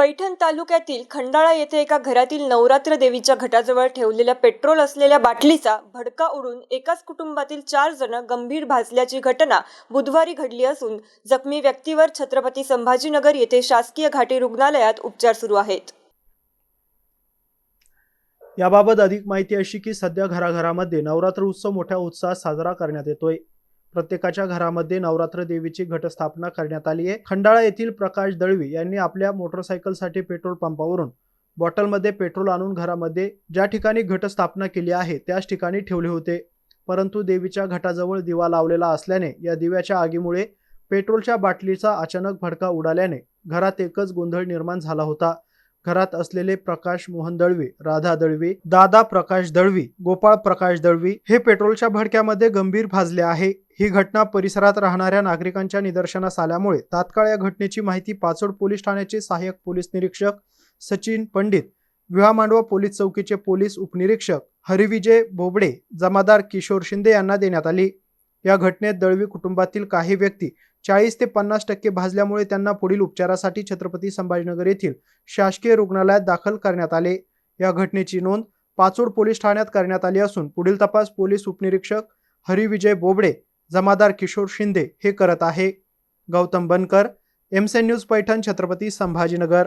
पैठण तालुक्यातील खंडाळा येथे एका घरातील नवरात्र देवीच्या घटाजवळ ठेवलेल्या पेट्रोल असलेल्या बाटलीचा भडका उडून एकाच कुटुंबातील चार जण गंभीर भाजल्याची घटना बुधवारी घडली असून जखमी व्यक्तीवर छत्रपती संभाजीनगर येथे शासकीय घाटी रुग्णालयात उपचार सुरू आहेत. याबाबत अधिक माहिती अशी की सध्या घराघरामध्ये नवरात्र उत्सव मोठ्या उत्साहात साजरा करण्यात येतोय. प्रत्येकाच्या घरामध्ये नवरात्र देवीची घटस्थापना करण्यात आली आहे. खंडाळा येथील प्रकाश दळवी यांनी आपल्या मोटरसायकलसाठी पेट्रोल पंपावरून बॉटलमध्ये पेट्रोल आणून घरामध्ये ज्या ठिकाणी घटस्थापना केली आहे त्याच ठिकाणी ठेवले होते. परंतु देवीच्या घटाजवळ दिवा लावलेला असल्याने या दिव्याच्या आगीमुळे पेट्रोलच्या बाटलीचा अचानक भडका उडाल्याने घरात एकच गोंधळ निर्माण झाला होता. घरात असलेले प्रकाश मोहन दळवी राधा दळवी दादा प्रकाश दळवी गोपाळ प्रकाश दळवी हे पेट्रोलच्या भडक्यामध्ये गंभीर भाजले आहे. ही घटना परिसरात राहणाऱ्या नागरिकांच्या निदर्शनास आल्यामुळे तात्काळ या घटनेची माहिती पाचोड पोलीस ठाण्याचे सहाय्यक पोलीस निरीक्षक सचिन पंडित विवाह मांडवा पोलीस चौकीचे पोलीस उपनिरीक्षक हरिविजय बोबडे जमादार किशोर शिंदे यांना देण्यात आली. या घटनेत दळवी कुटुंबातील काही व्यक्ती चाळीस ते पन्नास टक्के भाजल्यामुळे त्यांना पुढील उपचारासाठी छत्रपती संभाजीनगर येथील शासकीय रुग्णालयात दाखल करण्यात आले. या घटनेची नोंद पाचोड पोलीस ठाण्यात करण्यात आली असून पुढील तपास पोलीस उपनिरीक्षक हरिविजय बोबडे जमादार किशोर शिंदे हे करत आहे. गौतम बनकर एमसेन न्यूज पैठण छत्रपती संभाजीनगर.